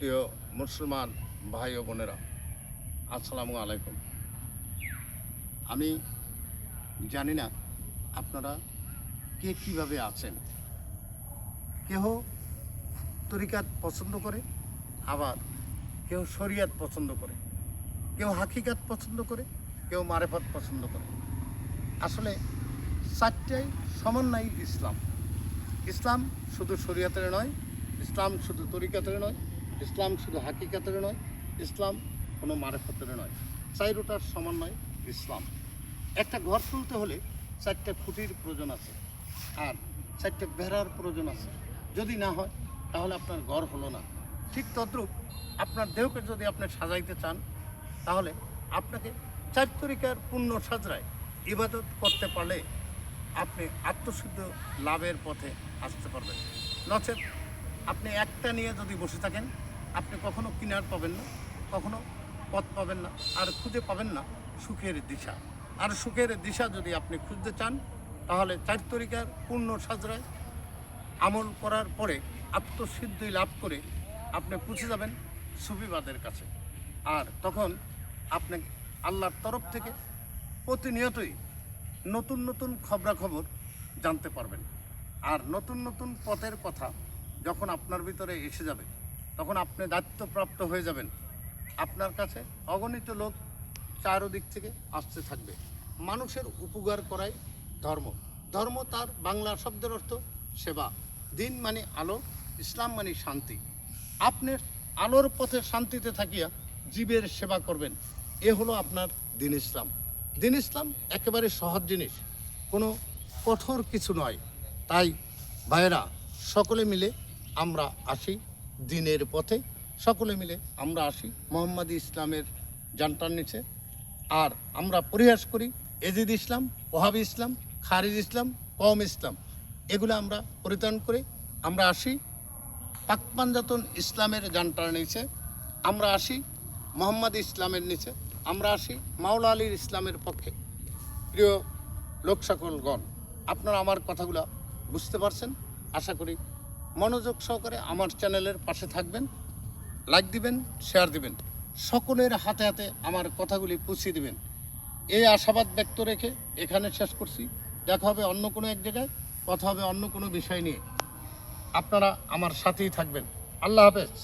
প্রিয় মুসলমান ভাই ও বোনেরা, আসসালামু আলাইকুম। আমি জানি না আপনারা কে কীভাবে আছেন। কেহ তরিকাত পছন্দ করে, আবার কেউ শরিয়াত পছন্দ করে কেউ হাকিকাত পছন্দ করে কেউ মারেফত পছন্দ করে। আসলে চারটাই সমন্বয় ইসলাম। ইসলাম শুধু শরীয়তের নয়, ইসলাম শুধু তরিকাতের নয় ইসলাম শুধু হাকিকাতের নয়, ইসলাম কোনো মারেফতের নয়। চাইরোটার সমন্বয় ইসলাম। একটা ঘর তুলতে হলে চারটে খুঁটির প্রয়োজন আছে, আর চারটে বেড়ার প্রয়োজন আছে। যদি না হয়, তাহলে আপনার ঘর হলো না। ঠিক তদ্রুপ আপনার দেহকে যদি আপনি সাজাইতে চান, তাহলে আপনাকে চার তরিকার পূর্ণ সাজরায় ইবাদত করতে পারলে আপনি আত্মশুদ্ধ লাভের পথে আসতে পারবেন। নচেত আপনি একটা নিয়ে যদি বসে থাকেন আপনি কখনো কিনার পাবেন না, কখনো পথ পাবেন না, আর খুঁজে পাবেন না সুখের দিশা। আর সুখের দিশা যদি আপনি খুঁজতে চান, তাহলে চার তরিকার পূর্ণ সাজরায় আমল করার পরে আত্মসিদ্ধি লাভ করে আপনি পৌঁছে যাবেন সুফিবাদের কাছে। আর তখন আপনি আল্লাহর তরফ থেকে প্রতিনিয়তই নতুন নতুন খবরাখবর জানতে পারবেন। আর নতুন নতুন পথের কথা যখন আপনার ভিতরে এসে যাবে তখন আপনি দায়িত্বপ্রাপ্ত হয়ে যাবেন। আপনার কাছে অগণিত লোক চারোদিক থেকে আসতে থাকবে। মানুষের উপকার করাই ধর্ম। ধর্ম তার বাংলা শব্দের অর্থ সেবা। দিন মানে আলো, ইসলাম মানে শান্তি। আপনি আলোর পথে শান্তিতে থাকিয়া জীবের সেবা করবেন। এ হলো আপনার দিন ইসলাম। দিন ইসলাম একেবারে সহজ জিনিস। কোনো কঠোর কিছু নয়। তাই ভাইয়েরা, সকলে মিলে আমরা আসি। দিনের পথে সকলে মিলে আমরা আসি। মোহাম্মদ ইসলামের জানটার নিচে। আর আমরা পরিহাস করি, এজিদ ইসলাম, ওহাবি ইসলাম, খারিজ ইসলাম কম ইসলাম। এগুলো আমরা পরিত্রাণ করে। আমরা আসি পাকপাঞ্জাতন ইসলামের জানটার নিচে। আমরা আসি মোহাম্মদ ইসলামের নিচে। আমরা আসি মাওলা আলীর ইসলামের পক্ষে। প্রিয় লোক সকলগণ আপনারা আমার কথাগুলো বুঝতে পারছেন? আশা করি মনোযোগ সহকারে আমার চ্যানেলের পাশে থাকবেন লাইক দিবেন শেয়ার দিবেন, সকলের হাতে হাতে আমার কথাগুলি পুষিয়ে দিবেন। এই আশাবাদ ব্যক্ত রেখে এখানে শেষ করছি। দেখা হবে অন্য কোনো এক জায়গায়, কথা হবে অন্য কোনো বিষয় নিয়ে। আপনারা আমার সাথেই থাকবেন। আল্লাহ হাফেজ।